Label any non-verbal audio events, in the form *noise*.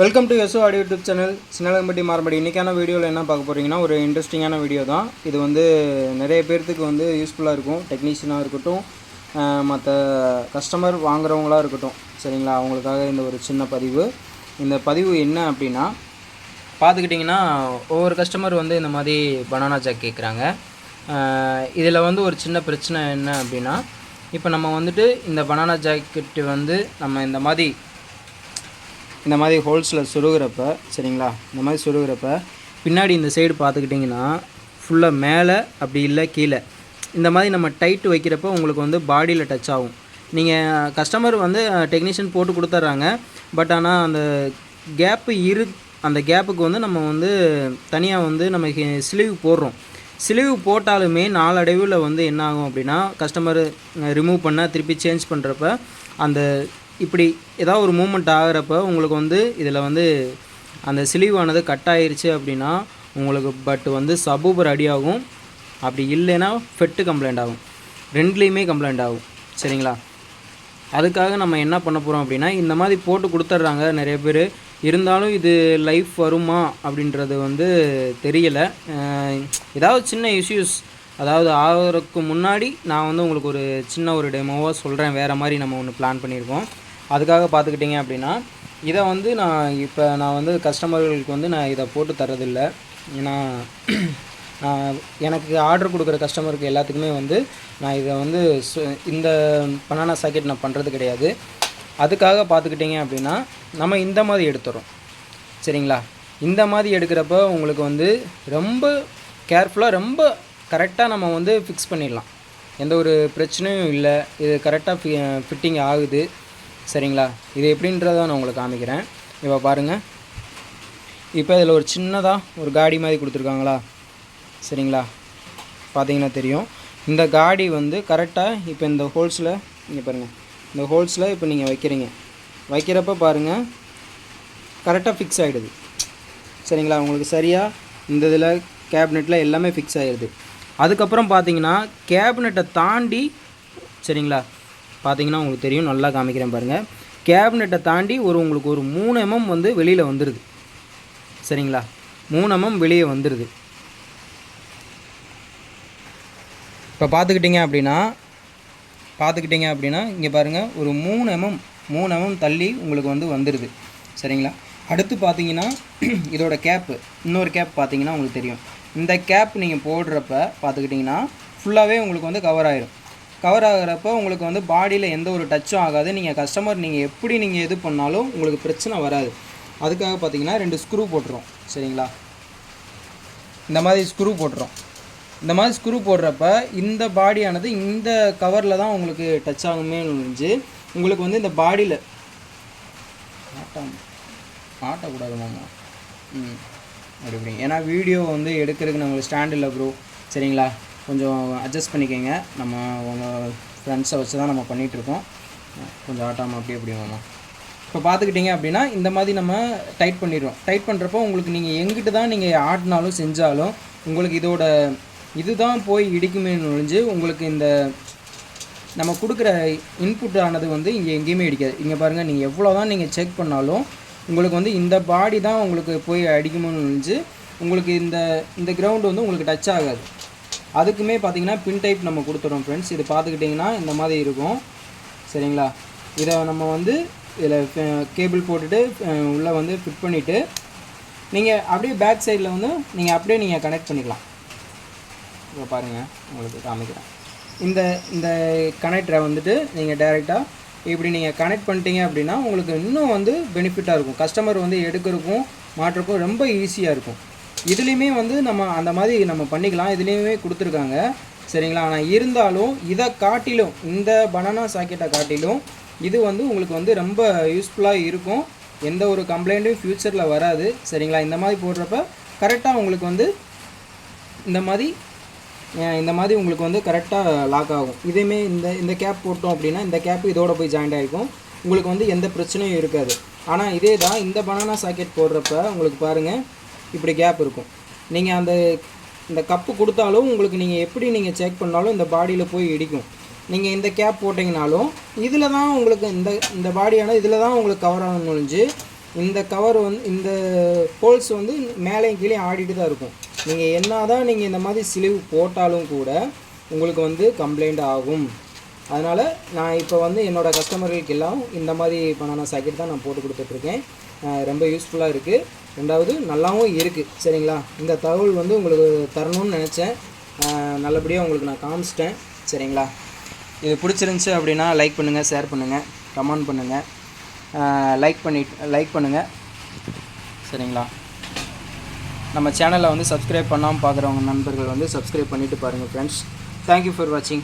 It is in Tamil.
Welcome to SO audio YouTube channel Chinnalampatti மாறுபடி இன்றைக்கான வீடியோவில் என்ன பார்க்க போகிறீங்கன்னா ஒரு இன்ட்ரெஸ்டிங்கான வீடியோ தான். இது வந்து நிறைய பேர்த்துக்கு வந்து யூஸ்ஃபுல்லாக இருக்கும். டெக்னீஷியனாக இருக்கட்டும் மற்ற கஸ்டமர் வாங்குறவங்களாக இருக்கட்டும். சரிங்களா? அவங்களுக்காக இந்த ஒரு சின்ன பதிவு. இந்த பதிவு என்ன அப்படின்னா பார்த்துக்கிட்டிங்கன்னா ஒவ்வொரு கஸ்டமர் வந்து இந்த மாதிரி பனானா ஜாக் கேட்குறாங்க இதில் வந்து ஒரு சின்ன பிரச்சனை என்ன அப்படின்னா இப்போ நம்ம வந்துட்டு இந்த பனானா ஜாக்கெட்டு வந்து நம்ம இந்த மாதிரி இந்த மாதிரி ஹோல்ஸில் சுருகிறப்ப சரிங்களா? இந்த மாதிரி சுருகிறப்ப பின்னாடி இந்த சைடு பார்த்துக்கிட்டிங்கன்னா ஃபுல்லாக மேலே அப்படி இல்லை கீழே. இந்த மாதிரி நம்ம டைட் வைக்கிறப்ப உங்களுக்கு வந்து பாடியில் டச் ஆகும். நீங்கள் கஸ்டமர் வந்து டெக்னீஷியன் போட்டு கொடுத்துட்றாங்க. பட் ஆனால் அந்த கேப்பு இரு அந்த கேப்புக்கு வந்து நம்ம வந்து தனியாக வந்து நம்ம ஸ்லீவ் போடுறோம். ஸ்லீவ் போட்டாலுமே நாளடைவில் வந்து என்ன ஆகும் அப்படின்னா கஸ்டமர் ரிமூவ் பண்ண திருப்பி சேஞ்ச் பண்ணுறப்ப அந்த இப்படி ஏதாவது ஒரு மூமெண்ட் ஆகிறப்ப உங்களுக்கு வந்து இதில் வந்து அந்த சிலிவானது கட் ஆயிடுச்சு அப்படின்னா உங்களுக்கு பட் வந்து சபூபர் அடியாகும் அப்படி இல்லைன்னா ஃபெட்டு கம்ப்ளைண்ட் ஆகும். ரெண்டுலேயுமே கம்ப்ளைண்ட் ஆகும். சரிங்களா? அதுக்காக நம்ம என்ன பண்ண போகிறோம் அப்படின்னா இந்த மாதிரி போட்டு கொடுத்துட்றாங்க நிறைய பேர். இருந்தாலும் இது லைஃப் வருமா அப்படின்றது வந்து தெரியலை. ஏதாவது சின்ன இஷ்யூஸ் அதாவது ஆகிறதுக்கு முன்னாடி நான் வந்து உங்களுக்கு ஒரு சின்ன ஒரு டெமோவாக சொல்கிறேன் வேறு மாதிரி நம்ம ஒன்று பிளான் பண்ணியிருக்கோம் அதுக்காக பார்த்துக்கிட்டிங்க அப்படின்னா இதை வந்து நான் இப்போ நான் வந்து கஸ்டமர்களுக்கு வந்து நான் இதை போட்டு தரதில்லை ஏன்னா *clears throat* நான் எனக்கு ஆர்டர் கொடுக்குற கஸ்டமருக்கு எல்லாத்துக்குமே வந்து நான் இதை வந்து சு- இந்த பனானா சாக்கெட் நான் பண்ணுறது கிடையாது. அதுக்காக பார்த்துக்கிட்டிங்க அப்படின்னா நம்ம இந்த மாதிரி எடுத்துறோம். சரிங்களா? இந்த மாதிரி எடுக்கிறப்ப உங்களுக்கு வந்து ரொம்ப கேர்ஃபுல்லாக ரொம்ப கரெக்டாக நம்ம வந்து ஃபிக்ஸ் பண்ணிடலாம். எந்த ஒரு பிரச்சனையும் இல்லை. இது கரெக்டாக ஃபிட்டிங் ஆகுது. சரிங்களா? இது எப்படின்றத நான் உங்களுக்கு காமிக்கிறேன். இப்போ பாருங்கள் இப்போ இதில் ஒரு சின்னதாக ஒரு காடி மாதிரி கொடுத்துருக்காங்களா? சரிங்களா? பார்த்தீங்கன்னா தெரியும். இந்த காடி வந்து கரெக்டாக இப்போ இந்த ஹோல்ஸில் இங்கே பாருங்கள் இந்த ஹோல்ஸில் இப்போ நீங்கள் வைக்கிறீங்க. வைக்கிறப்ப பாருங்கள் கரெக்டாக ஃபிக்ஸ் ஆகிடுது சரிங்களா? உங்களுக்கு சரியாக இந்த இதில் கேபினெட்டில் எல்லாமே ஃபிக்ஸ் ஆகிடுது அதுக்கப்புறம் பார்த்தீங்கன்னா கேபினெட்டை தாண்டி சரிங்களா? பார்த்தீங்கன்னா உங்களுக்கு தெரியும் நல்லா காமிக்கிறேன் பாருங்கள் கேபினெட்டை தாண்டி ஒரு உங்களுக்கு ஒரு மூணு எம்எம் வந்து வெளியில் வந்துடுது சரிங்களா? மூணு எம்எம் வெளியே வந்துடுது இப்போ பார்த்துக்கிட்டிங்க அப்படின்னா பார்த்துக்கிட்டிங்க அப்படின்னா இங்கே பாருங்கள் ஒரு மூணு எம்எம் மூணு எம்எம் தள்ளி உங்களுக்கு வந்து வந்துடுது சரிங்களா? அடுத்து பார்த்தீங்கன்னா *clears throat* இதோட கேப்பு இன்னொரு கேப் பார்த்தீங்கன்னா உங்களுக்கு தெரியும். இந்த கேப் நீங்கள் போடுறப்ப பார்த்துக்கிட்டிங்கன்னா ஃபுல்லாகவே உங்களுக்கு வந்து கவர் ஆகிடும் கவர் ஆகிறப்ப உங்களுக்கு வந்து பாடியில் எந்த ஒரு டச்சும் ஆகாது. நீங்கள் கஸ்டமர் நீங்கள் எப்படி நீங்கள் இது பண்ணாலும் உங்களுக்கு பிரச்சனை வராது. அதுக்காக பார்த்தீங்கன்னா ரெண்டு ஸ்க்ரூ போட்டுரும் சரிங்களா? இந்த மாதிரி ஸ்க்ரூ போட்டுரும் இந்த மாதிரி ஸ்க்ரூ போடுறப்ப இந்த பாடியானது இந்த கவரில் தான் உங்களுக்கு டச் ஆகுமே ஒழிஞ்சு உங்களுக்கு வந்து இந்த பாடியில் ஆட்டம் ஆட்டக்கூடாது மாமா. ம் அப்படி ஏன்னா வீடியோ வந்து எடுக்கிறதுக்கு நம்மளுக்கு ஸ்டாண்ட் இல்லை ப்ரோ சரிங்களா? கொஞ்சம் அட்ஜஸ்ட் பண்ணிக்கோங்க. நம்ம உங்கள் ஃப்ரெண்ட்ஸை வச்சு தான் நம்ம பண்ணிகிட்ருக்கோம் கொஞ்சம் ஆட்டாமல் அப்படி அப்படி மாமா. இப்போ பார்த்துக்கிட்டிங்க அப்படின்னா இந்த மாதிரி நம்ம டைட் பண்ணிடுறோம். டைட் பண்ணுறப்போ உங்களுக்கு நீங்கள் எங்கிட்ட தான் நீங்கள் ஆடினாலும் செஞ்சாலும் உங்களுக்கு இதோட இதுதான் போய் இடிக்குமே நுழைஞ்சு உங்களுக்கு இந்த நம்ம கொடுக்குற இன்புட் ஆனது வந்து இங்கே எங்கேயுமே அடிக்காது. இங்கே பாருங்கள் நீங்கள் எவ்வளோ தான் நீங்கள் செக் பண்ணாலும் உங்களுக்கு வந்து இந்த பாடி தான் உங்களுக்கு போய் அடிக்குமோன்னு நினச்சி உங்களுக்கு இந்த இந்த கிரவுண்டு வந்து உங்களுக்கு டச் ஆகாது. அதுக்குமே பார்த்தீங்கன்னா பின் டைப் நம்ம கொடுத்துறோம் ஃப்ரெண்ட்ஸ் இது பார்த்துக்கிட்டிங்கன்னா இந்த மாதிரி இருக்கும். சரிங்களா? இதை நம்ம வந்து இதில் கேபிள் போட்டுட்டு உள்ளே வந்து ஃபிட் பண்ணிவிட்டு நீங்கள் அப்படியே பேக் சைடில் வந்து நீங்கள் அப்படியே நீங்கள் கனெக்ட் பண்ணிக்கலாம். இப்போ பாருங்கள் உங்களுக்கு காமிக்கிறேன். இந்த இந்த கனெக்டரை வந்துட்டு நீங்கள் டைரெக்டாக இப்படி நீங்கள் கனெக்ட் பண்ணிட்டீங்க அப்படின்னா உங்களுக்கு இன்னும் வந்து பெனிஃபிட்டாக இருக்கும். கஸ்டமர் வந்து எடுக்கிறதுக்கும் மாற்றுறக்கும் ரொம்ப ஈஸியாக இருக்கும். இதுலேயுமே வந்து நம்ம அந்த மாதிரி நம்ம பண்ணிக்கலாம். இதுலேயுமே கொடுத்துருக்காங்க. சரிங்களா? ஆனால் இருந்தாலும் இதை காட்டிலும் இந்த பனானா சாக்கெட்டை காட்டிலும் இது வந்து உங்களுக்கு வந்து ரொம்ப யூஸ்ஃபுல்லாக இருக்கும். எந்த ஒரு கம்ப்ளைண்ட்டும் ஃப்யூச்சரில் வராது. சரிங்களா? இந்த மாதிரி போடுறப்ப கரெக்டாக உங்களுக்கு வந்து இந்த மாதிரி இந்த மாதிரி உங்களுக்கு வந்து கரெக்டாக லாக் ஆகும். இதேமே இந்த இந்த கேப் போட்டோம் அப்படின்னா இந்த கேப் இதோட போய் ஜாயிண்ட் ஆகிருக்கும் உங்களுக்கு வந்து எந்த பிரச்சனையும் இருக்காது. ஆனால் இதே தான் இந்த பனானா சாக்கெட் போடுறப்ப உங்களுக்கு பாருங்கள் இப்படி கேப் இருக்கும். நீங்கள் அந்த இந்த கப்பு கொடுத்தாலும் உங்களுக்கு நீங்கள் எப்படி நீங்கள் செக் பண்ணாலும் இந்த பாடியில் போய் இடிக்கும். நீங்கள் இந்த கேப் போட்டிங்கனாலும் இதில் தான் உங்களுக்கு இந்த இந்த பாடியான இதில் தான் உங்களுக்கு கவர் ஆகணும் நுழைஞ்சு இந்த கவர் வந்து இந்த ஹோல்ஸ் வந்து மேலேயும் கீழே ஆடிட்டு தான் இருக்கும். நீங்கள் என்ன தான் நீங்கள் இந்த மாதிரி சிலிவு போட்டாலும் கூட உங்களுக்கு வந்து கம்ப்ளைண்ட் ஆகும். அதனால் நான் இப்போ வந்து என்னோடய கஸ்டமர்களுக்கு எல்லாம் இந்த மாதிரி பண்ணான சாக்கெட் தான் நான் போட்டு கொடுத்துட்ருக்கேன் ரொம்ப யூஸ்ஃபுல்லாக இருக்குது ரெண்டாவது நல்லாவும் இருக்குது சரிங்களா? இந்த தகவல் வந்து உங்களுக்கு தரணும்னு நினச்சேன். நல்லபடியாக உங்களுக்கு நான் காமிச்சிட்டேன். சரிங்களா? இது பிடிச்சிருந்துச்சி அப்படின்னா லைக் பண்ணுங்கள் ஷேர் பண்ணுங்கள் கமெண்ட் பண்ணுங்கள் லைக் பண்ணி லைக் பண்ணுங்கள் சரிங்களா? நம்ம சேனலை வந்து சப்ஸ்கிரைப் பண்ணாமல் பார்க்குறவங்க நண்பர்கள் வந்து சப்ஸ்கிரைப் பண்ணிவிட்டு பாருங்கள் ஃப்ரெண்ட்ஸ் தேங்க்யூ ஃபார் வாட்சிங்